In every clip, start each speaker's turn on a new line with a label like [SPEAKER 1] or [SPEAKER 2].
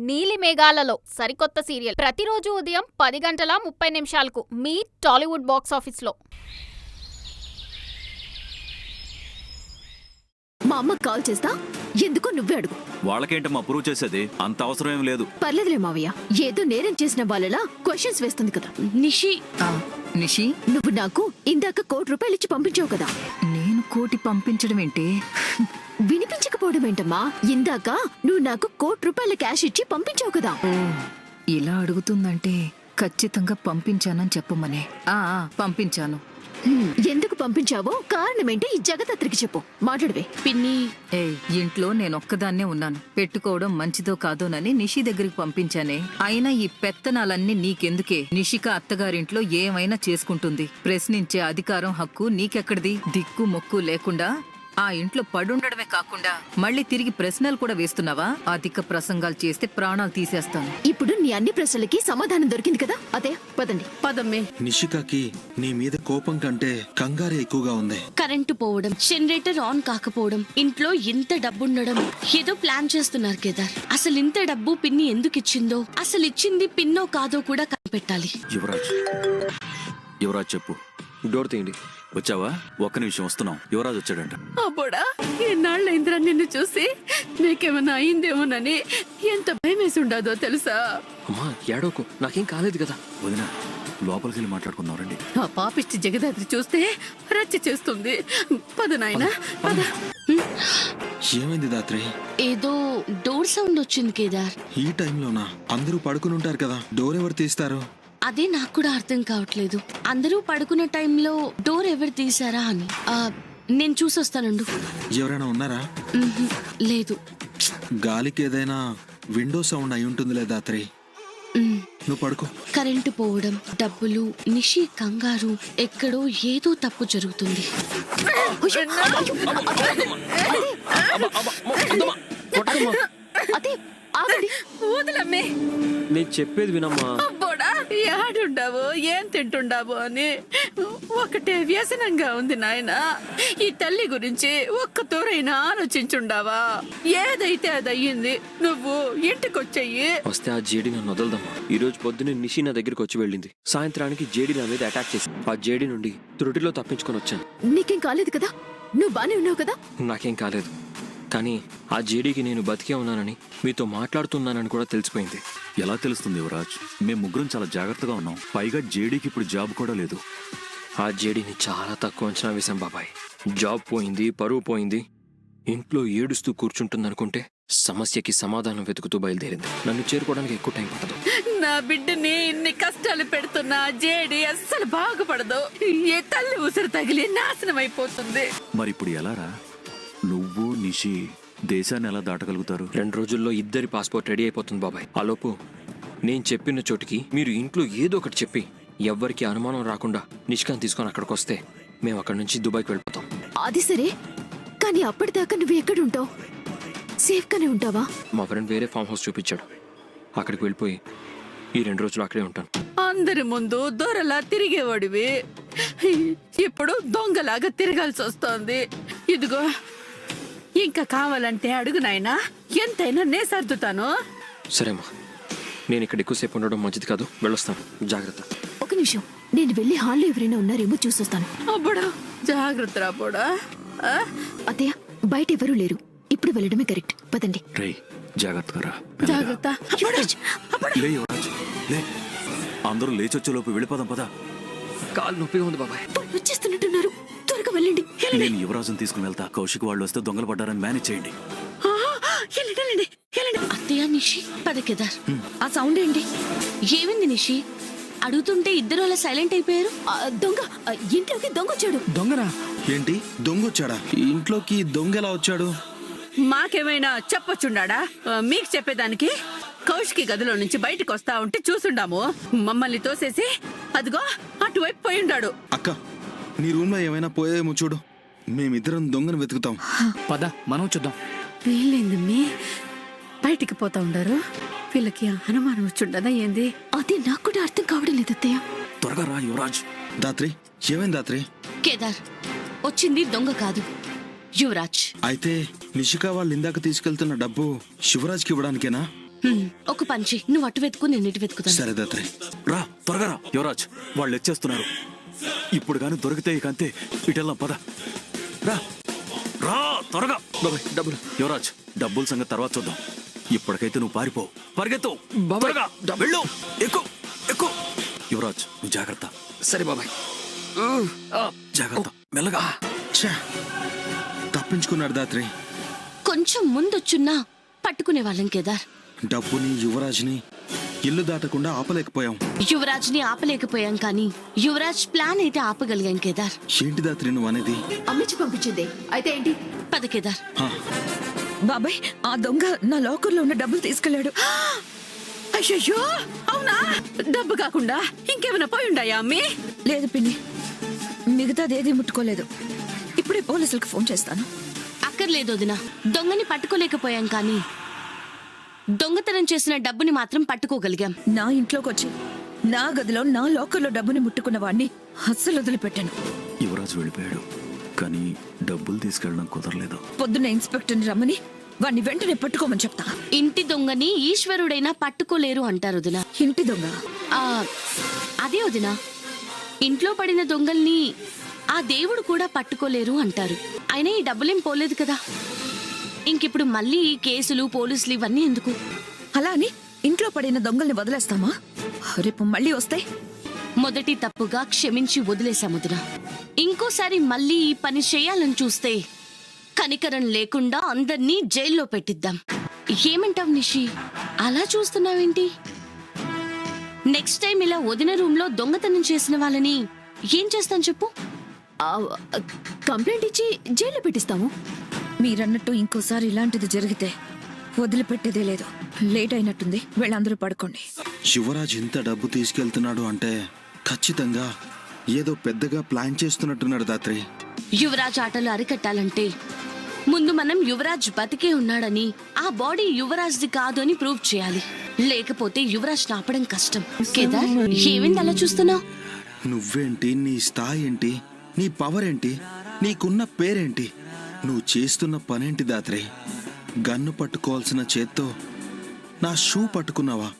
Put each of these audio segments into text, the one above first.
[SPEAKER 1] నీలి మేఘాలలో సరికొత్త సీరియల్. ప్రతిరోజు ఉదయం పది గంటల ముప్పై నిమిషాలకు మీ టాలీవుడ్ బాక్స్ ఆఫీస్లో.
[SPEAKER 2] మా అమ్మకి కాల్ చేస్తా? ఎందుకో నువ్వే అడుగు.
[SPEAKER 3] వాళ్ళకేంటమ్మా ప్రూవ్ చేసేది? అంత అవసరం ఏం లేదు.
[SPEAKER 2] పర్లేదులే మావయ్య. ఏదో నేరం చేసిన వాళ్ళలా క్వశ్చన్స్ వేస్తుంది కదా.
[SPEAKER 4] నిషి.
[SPEAKER 5] ఆ, నిషి
[SPEAKER 2] నువ్వు నాకు ఇందాక కోటి రూపాయలు ఇచ్చి పంపించావు కదా.
[SPEAKER 5] నేను కోటి పంపించడం ఏంటి?
[SPEAKER 2] వినిపించకపోవడం ఏంటమ్మా? ఇందాక నువ్వు నాకు కోటి రూపాయల క్యాష్ ఇచ్చి పంపించావు కదా.
[SPEAKER 5] ఇలా అడుగుతుందంటే ఖచ్చితంగా పంపించానని చెప్పమనే. ఆ ఆ, పంపించాను.
[SPEAKER 2] ఎందుకు పంపించావో కారణమేంటో ఈ జగదత్రికి చెప్పు. మాట్లాడవే.
[SPEAKER 4] పిన్ని.
[SPEAKER 5] ఏ ఇంట్లో నేను ఒక్కదాన్నే ఉన్నాను. పెట్టుకోవడం మంచిదో కాదోనని నిషి దగ్గరికి పంపించానే. అయినా ఈ పెత్తనాలన్నీ నీకెందుకే? నిషిక అత్తగారింట్లో ఏమైనా చేసుకుంటుంది? ప్రశ్నించే అధికారం హక్కు నీకెక్కడిది? దిక్కు మొక్కు లేకుండా ఆ ఇంట్లో పడుండడమే కాకుండా మళ్ళీ తిరిగి ప్రశ్నలు కూడా వేస్తున్నావా? అధిక ప్రసంగాలు చేస్తే ప్రాణాలు తీసేస్తాను.
[SPEAKER 2] ఇప్పుడు నీ అన్ని ప్రశ్నలకి సమాధానం దొరికింది కదా? అదే పదండి.
[SPEAKER 4] పదమ్మే.
[SPEAKER 6] నిషికకి నీ మీద కోపం కంటే కంగారే ఎక్కువగా ఉంది.
[SPEAKER 4] కరెంటు పోవడం జనరేటర్ ఆన్ కాకపోవడం ఇంట్లో ఇంత డబ్బు ఉండడం ఏదో ప్లాన్ చేస్తున్నారు కేదార్. అసలు ఇంత డబ్బు పిన్ని ఎందుకు ఇచ్చిందో అసలు ఇచ్చింది పిన్నో కాదో కూడా కనిపెట్టాలి.
[SPEAKER 3] యువరాజ్ యువరాజ్ చెప్పు.
[SPEAKER 7] డోర్ తీయండి.
[SPEAKER 3] వచ్చావా? ఒక్క నిమిషం వస్తున్నాం. యువరాజ్ వచ్చాడంట.
[SPEAKER 8] అబ్బోడా ఎన్నాళ్ళైందిరా నిన్ను చూసి నీకేమన్నా అయిందేమోనని ఎంత భయం వేసి ఉండదో తెలుసా?
[SPEAKER 7] అమ్మా ఏడోకు నాకేం కాలేదు కదా.
[SPEAKER 3] వదిన లోపలికి వెళ్ళి మాట్లాడుకుందాం రండి.
[SPEAKER 8] ఆ పాపిష్టి జగదాత్రి చూస్తే రచ్చ చేస్తుంది. పద నాయనా పద
[SPEAKER 6] ఏమైంది దాత్రి?
[SPEAKER 4] ఏదో డోర్ సౌండ్ వచ్చింది కేదార్.
[SPEAKER 6] ఈ టైంలోనా? అందరూ పడుకుని ఉంటారు కదా. డోర్ ఎవరు తీస్తారు?
[SPEAKER 4] అదే నాకు కూడా అర్థం కావట్లేదు. అందరూ పడుకున్న టైంలో డోర్ ఎవరు తీసారా అని. ఆ, నేను చూసొస్తానండు.
[SPEAKER 6] ఎవరైనా ఉన్నారా?
[SPEAKER 4] లేదు.
[SPEAKER 6] గాలికి ఏదైనా విండో సౌండ్ అయి ఉంటుందిలే దాత్రి
[SPEAKER 4] మ్.
[SPEAKER 6] నువ్వు పడుకో.
[SPEAKER 4] కరెంటు పోవడం డబ్బులు నిషి కంగారు ఎక్కడో ఏదో తప్పు జరుగుతుంది.
[SPEAKER 7] నేను చెప్పేది వినమ్మా.
[SPEAKER 8] ఏడుండావు? ఏం తింటుండావు అని. ఒకటే వ్యసనంగా ఉంది నాయనా. ఈ తల్లి గురించి ఒక్క తోరైనా ఆలోచించుండావా? ఏదైతే అది అయ్యింది నువ్వు ఇంటికొచ్చెయ్యి
[SPEAKER 7] వస్తే ఆ జేడి నన్ను వదలదమ్మా. ఈ రోజు పొద్దున్నే నిషి నా దగ్గరికి వచ్చి వెళ్ళింది. సాయంత్రానికి జేడి నా మీద అటాక్ చేసి ఆ జేడి నుండి త్రుటిలో తప్పించుకొని వచ్చాను.
[SPEAKER 2] నీకేం కాలేదు కదా? నువ్వు బానే ఉన్నావు కదా?
[SPEAKER 7] నాకేం కాలేదు. కానీ ఆ జేడీకి నేను బతికే ఉన్నానని మీతో మాట్లాడుతున్నానని కూడా తెలిసిపోయింది.
[SPEAKER 3] ఎలా తెలుస్తుంది యువరాజ్? మేము ముగ్గురం చాలా జాగ్రత్తగా ఉన్నాం. పైగా జేడీకి ఇప్పుడు జాబ్ కూడా లేదు.
[SPEAKER 7] ఆ జేడీని చాలా తక్కువ అంచనా వేశాం బాబాయ్. జాబ్ పోయింది పరువు పోయింది. ఇంట్లో ఏడుస్తూ కూర్చుంటుందనుకుంటే సమస్యకి సమాధానం వెతుకుతూ బయలుదేరింది. నన్ను చేరుకోవడానికి ఎక్కువ టైం పట్టదు.
[SPEAKER 8] నా బిడ్డని ఇన్ని కష్టాలు పెడుతున్నా జేడి అస్సలు బాగుపడదు. ఏ తల్లి ఉసిరు తగిలి నాశనం అయిపోతుంది
[SPEAKER 3] మరి ఇప్పుడు ఎలారా? నువ్వు నిషి దేశాన్ని ఎలా దాటగలుగుతారు?
[SPEAKER 7] రెండు రోజుల్లో ఇద్దరి పాస్పోర్ట్ రెడీ అయిపోతుంది బాబాయ్. ఆలోపు నేను చెప్పిన చోటికి మీరు ఇంట్లో ఏదో ఒకటి చెప్పి ఎవ్వరికి అనుమానం రాకుండా నిష్కాంత్ తీసుకొని అక్కడికి వస్తే మేము అక్కడి నుంచి దుబాయ్కి వెళ్ళిపోతాం.
[SPEAKER 2] అది సరే కానీ అప్పటిదాకా నువ్వు ఎక్కడుంటావు? సేఫ్ గానే ఉంటావా?
[SPEAKER 7] మా ఫ్రెండ్ వేరే ఫామ్ హౌస్ చూపించాడు. అక్కడికి వెళ్ళిపోయి ఈ రెండు రోజులు అక్కడే ఉంటాను.
[SPEAKER 8] అందరి ముందు దొరలా తిరిగేవాడివి. ఇప్పుడు దొంగలాగా తిరగాల్సి వస్తోంది ఇదిగో ఇంకా కావాలంటే అడుగు నాయనా. ఎంతైనా నే సర్దుతాను.
[SPEAKER 7] సరేమ్మా నేను ఇక్కడ ఎక్కువసేపు ఉండడం మంచిది కాదు. వెళ్ళొస్తాను. జాగ్రత్త.
[SPEAKER 2] ఒక నిమిషం. నేను వెళ్ళి హాల్లో ఎవరైనా ఉన్నారేమో చూసొస్తాను.
[SPEAKER 8] అబ్బడా జాగ్రత్త రాపోడా ఆ?
[SPEAKER 2] అత్తయ్య బయట ఎవరూ లేరు. ఇప్పుడు వెళ్ళడమే కరెక్ట్. పదండి.
[SPEAKER 3] రేయ్ జాగ్రత్తగా రా.
[SPEAKER 8] జాగ్రత్త.
[SPEAKER 3] లే యువరాజ్! లే అందరూ లేచొచ్చేలోపు వెళ్ళిపోదాం పదా.
[SPEAKER 7] కాలు నొప్పిగా ఉంది బాబాయ్.
[SPEAKER 2] వచ్చేస్తున్నట్టున్నారు. త్వరగా వెళ్ళండి.
[SPEAKER 3] నేను యువరాజుని తీసుకుని వెళ్తా. కౌశిక్ వాళ్ళు వస్తే దొంగలు పడ్డారని మేనేజ్ చేయండి.
[SPEAKER 8] వెళ్ళండి వెళ్ళండి వెళ్ళండి.
[SPEAKER 4] అత్తయ్య నిషి పద కేదార్ ఆ సౌండ్ ఏంటి? ఏమైంది నిషి? అడుగుతుంటే ఇద్దరు అలా సైలెంట్ అయిపోయారు.
[SPEAKER 2] ఆ, దొంగ ఆ, ఇంట్లోకి దొంగ వచ్చాడు.
[SPEAKER 6] దొంగరా ఏంటి? దొంగ వచ్చాడా? ఇంట్లోకి దొంగ ఎలా వచ్చాడు?
[SPEAKER 8] మాకేమైనా చెప్పొచ్చుండాడా ఆ, మీకు చెప్పేదానికి? కౌశికి గదిలో నుంచి బయటకు వస్తా ఉంటే చూసుండాము. మమ్మల్ని తోసేసి అదిగో అటువైపు పోయి ఉండాడు.
[SPEAKER 6] అక్క నీ రూమ్లో ఏమైనా పోయేమో చూడు. మేమిద్దరం దొంగను వెతుకుతాం.
[SPEAKER 9] పద మనం చూద్దాం.
[SPEAKER 8] వీళ్ళేందమ్మి బయటికి పోతా ఉండారు? వీళ్ళకి అనుమానం వచ్చుండదా ఏంది?
[SPEAKER 2] అదే నాకు కూడా అర్థం కావడం లేదు అత్తయ్య.
[SPEAKER 3] త్వరగా రా యువరాజ్.
[SPEAKER 6] దాత్రి ఏమైంది దాత్రి?
[SPEAKER 4] కేదార్ వచ్చింది దొంగ కాదు. యువరాజ్.
[SPEAKER 6] అయితే నిషిక వాళ్ళు ఇందాక తీసుకెళ్తున్న డబ్బు శివరాజ్కి ఇవ్వడానికేనా?
[SPEAKER 4] హ్మ్, ఒక పంచి. నువ్వు అటు వెతుకు నేను ఇటు వెతుకుతాను.
[SPEAKER 6] సరే దాత్రి.
[SPEAKER 3] రా త్వరగా రా యువరాజ్. వాళ్ళు వచ్చేస్తున్నారు. ఇప్పుడు కానీ దొరికితే ఇక అంతే. ఇటెల్లాం పద. రా. రా త్వరగా.
[SPEAKER 7] బాబాయ్ డబ్బులు.
[SPEAKER 3] యువరాజ్ డబ్బుల సంగతి తర్వాత చూద్దాం. ఇప్పటికైతే నువ్వు పారిపో. పరిగెత్తు.
[SPEAKER 7] బాబాయ్,
[SPEAKER 3] వెళ్ళు. ఎక్కు ఎక్కు. యువరాజ్ నువ్వు జాగ్రత్త.
[SPEAKER 7] సరే బాబాయ్.
[SPEAKER 3] జాగ్రత్త. మెల్లగా.
[SPEAKER 6] ఛా, తప్పించుకున్నాడు దాత్రి.
[SPEAKER 4] కొంచెం ముందొచ్చున్నా పట్టుకునే వాళ్ళం కేదార్.
[SPEAKER 6] డబ్బుని యువరాజ్ని ఇల్లు దాటకుండా ఆపలేకపోయాం.
[SPEAKER 4] యువరాజ్ని ఆపలేకపోయాం కానీ యువరాజ్ ప్లాన్ అయితే ఆపగలిగాం కేదార్.
[SPEAKER 6] ఏంటి దాత్రి నువ్వు అనేది?
[SPEAKER 2] అమ్మిచ్చి పంపించింది. అయితే ఏంటి?
[SPEAKER 4] పద కేదార్.
[SPEAKER 9] బాబాయ్ ఆ దొంగ నా లాకర్లో ఉన్న డబ్బులు తీసుకెళ్ళాడు
[SPEAKER 8] అయ్యయ్యో అవునా? డబ్బు కాకుండా ఇంకేమైనా పోయి ఉండాయా అమ్మి?
[SPEAKER 9] లేదు పిన్ని. మిగతాదేది ముట్టుకోలేదు. ఇప్పుడే పోలీసులకు ఫోన్ చేస్తాను.
[SPEAKER 4] అక్కర్లేదు వదినా. దొంగని పట్టుకోలేకపోయాం కానీ దొంగతనం చేసిన డబ్బుని మాత్రం పట్టుకోగలిగాం.
[SPEAKER 9] నా ఇంట్లోకి వచ్చి నా గదిలో నా లాకర్లో డబ్బుని ముట్టుకున్న వాడిని అస్సలు వదిలిపెట్టాను.
[SPEAKER 3] యువరాజ్ వెళ్ళిపోయాడు కానీ డబ్బులు తీసుకెళ్ళడం కుదరలేదు.
[SPEAKER 9] పొద్దున్న ఇన్స్పెక్టర్ని రమ్మని వాడిని వెంటనే పట్టుకోమని చెప్తా.
[SPEAKER 4] ఇంటి దొంగని ఈశ్వరుడైనా పట్టుకోలేరు అంటారు వదినా.
[SPEAKER 9] ఇంటి దొంగ?
[SPEAKER 4] ఆ, అదే వదినా. ఇంట్లో పడిన దొంగల్ని ఆ దేవుడు కూడా పట్టుకోలేరు అంటారు. అయినా ఈ డబ్బులేం పోలేదు కదా. ఇంకిప్పుడు మళ్ళీ ఈ కేసులు పోలీసులు ఇవన్నీ ఎందుకు?
[SPEAKER 9] అలా అని ఇంట్లో పడిన దొంగల్ని వదిలేస్తామా? రేపు మళ్ళీ వస్తాయి
[SPEAKER 4] మొదటి తప్పుగా క్షమించి వదిలేశాం వదినా ఇంకోసారి మళ్ళీ ఈ పని చేయాలని చూస్తే కనికరం లేకుండా అందర్నీ జైల్లో పెట్టిద్దాం. ఏమంటావ్ నిషి? అలా చూస్తున్నావేంటి? నెక్స్ట్ టైం ఇలా వదిన రూమ్లో దొంగతనం చేసిన వాళ్ళని ఏం చేస్తాను చెప్పు?
[SPEAKER 2] కంప్లైంట్ ఇచ్చి జైల్లో పెట్టిస్తాము.
[SPEAKER 9] మీరన్నట్టు ఇంకోసారి ఇలాంటిది జరిగితే వదిలిపెట్టేదే లేదు. లేట్ అయినట్టుంది. వెళ్ళందరూ పడుకోండి.
[SPEAKER 6] యువరాజ్ ఇంత డబ్బు తీసుకెళ్తున్నాడు అంటే ఖచ్చితంగా ఏదో పెద్దగా ప్లాన్ చేస్తున్నట్టున్నాడు దాత్రి.
[SPEAKER 4] యువరాజ్ ఆటలు అరికట్టాలంటే ముందు మనం యువరాజ్ బతికే ఉన్నాడని ఆ బాడీ యువరాజ్ది కాదు అని ప్రూవ్ చేయాలి. లేకపోతే యువరాజ్ ఆపడం కష్టం. కేదార్ ఏమైంది అలా చూస్తున్నావు?
[SPEAKER 6] నువ్వేంటి నీ స్థాయి ఏంటి నీ పవర్ ఏంటి నీకున్న పేరేంటి? నువ్వు చేస్తున్న పనేంటి దాత్రే? గన్ను పట్టుకోవాల్సిన చేత్తో నా షూ పట్టుకున్నావా?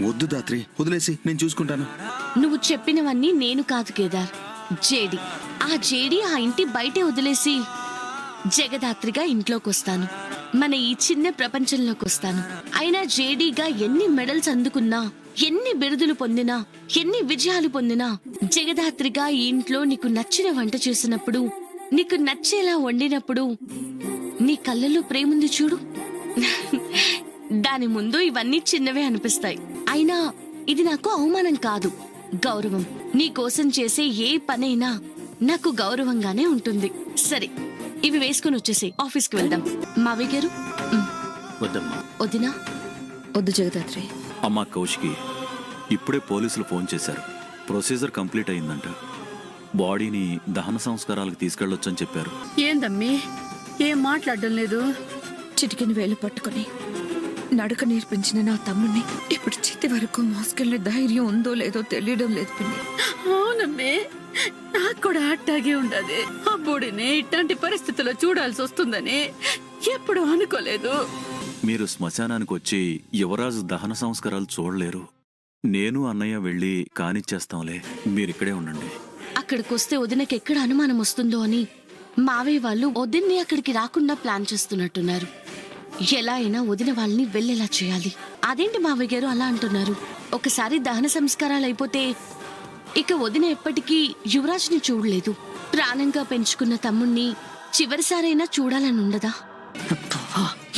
[SPEAKER 6] వద్దు దాత్రి వదిలేసి నేను చూసుకుంటాను.
[SPEAKER 4] నువ్వు చెప్పినవన్నీ నేను కాదు కేదార్. జేడి. ఆ జేడి ఆ ఇంటి బయటే వదిలేసి జగదాత్రిగా ఇంట్లోకి వస్తాను మన ఈ చిన్న ప్రపంచంలోకి వస్తాను అయినా జేడీగా ఎన్ని మెడల్స్ అందుకున్నా ఎన్ని బిరుదులు పొందినా ఎన్ని విజయాలు పొందినా జగదాత్రిగా ఈ ఇంట్లో నీకు నచ్చిన వంట చేసినప్పుడు నీకు నచ్చేలా వండినప్పుడు నీ కళ్ళలో ప్రేముంది చూడు. దాని ముందు ఇవన్నీ చిన్నవే అనిపిస్తాయి. అయినా ఇది నాకు అవమానం కాదు. గౌరవం. నీ కోసం చేసే ఏ పనైనా నాకు గౌరవంగానే ఉంటుంది. సరే ఇవి వేసుకుని వచ్చేసి ఆఫీస్కి వెళ్దాం. మావయ్య గారు?
[SPEAKER 3] వద్దమ్మా.
[SPEAKER 4] వదినా?
[SPEAKER 9] వద్దు జగదాత్రి.
[SPEAKER 3] అమ్మా కౌశికి. ఇప్పుడే పోలీసులు ఫోన్ చేశారు. ప్రొసీజర్ కంప్లీట్ అయిందంట. బాడీని దహన సంస్కారాలకు తీసుకెళ్ళొచ్చని చెప్పారు.
[SPEAKER 8] ఏందమ్మీ? ఏం మాట్లాడడం లేదు?
[SPEAKER 9] చిటికిన వేలు పట్టుకొని నడక నేర్పించిన నా తమ్ముడిని ఇప్పుడు చితి వరకు మోసుకెళ్ళే ధైర్యం ఉందో లేదో తెలియడం లేదు పిన్ని.
[SPEAKER 8] అవునమ్మే. నాకు కూడా అట్టాగే ఉండదు. అబ్బుడిని ఇట్లాంటి పరిస్థితుల్లో చూడాల్సి వస్తుందని ఎప్పుడు అనుకోలేదు.
[SPEAKER 3] మీరు శ్మశానానికి వచ్చి యువరాజు దహన సంస్కారాలు చూడలేరు. నేను అన్నయ్య వెళ్ళి కానిచ్చేస్తాంలే. మీరిక్కడే ఉండండి.
[SPEAKER 4] అక్కడికి వస్తే వదినకి ఎక్కడ అనుమానం వస్తుందో అని మావయ్య వాళ్ళు వదిన్ని అక్కడికి రాకుండా ప్లాన్ చేస్తున్నట్టున్నారు. ఎలా అయినా వదిన వాళ్ళని వెళ్ళేలా చేయాలి. అదేంటి మావయ్య గారు అలా అంటున్నారు? ఒకసారి దహన సంస్కారాలు అయిపోతే ఇక వదిన ఎప్పటికీ యువరాజ్ని చూడలేదు. ప్రాణంగా పెంచుకున్న తమ్ముణ్ణి చివరిసారైనా చూడాలని ఉండదా?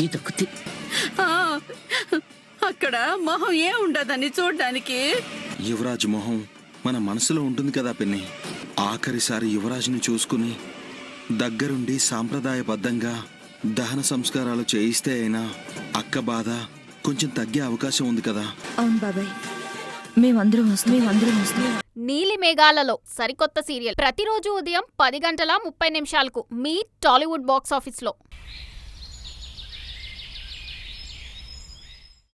[SPEAKER 8] ఇదొకటి. అక్కడ మొహం ఏ ఉండదని చూడడానికి?
[SPEAKER 6] యువరాజ్ మొహం మన మనసులో ఉంటుంది కదా పిన్ని. ఆఖరిసారి యువరాజ్ని చూసుకుని దగ్గరుండి సాంప్రదాయబద్ధంగా దహన సంస్కారాలు చేయిస్తే అయినా అక్క బాధ కొంచెం తగ్గే అవకాశం ఉంది కదా.
[SPEAKER 9] అవును బాబాయ్. మేమందరం వస్తాం. మేమందరం వస్తాం.
[SPEAKER 1] నీలి మేఘాలలో సరికొత్త సీరియల్ ప్రతిరోజు ఉదయం పది గంటల ముప్పై నిమిషాలకు మీ టాలీవుడ్ బాక్స్ ఆఫీస్లో.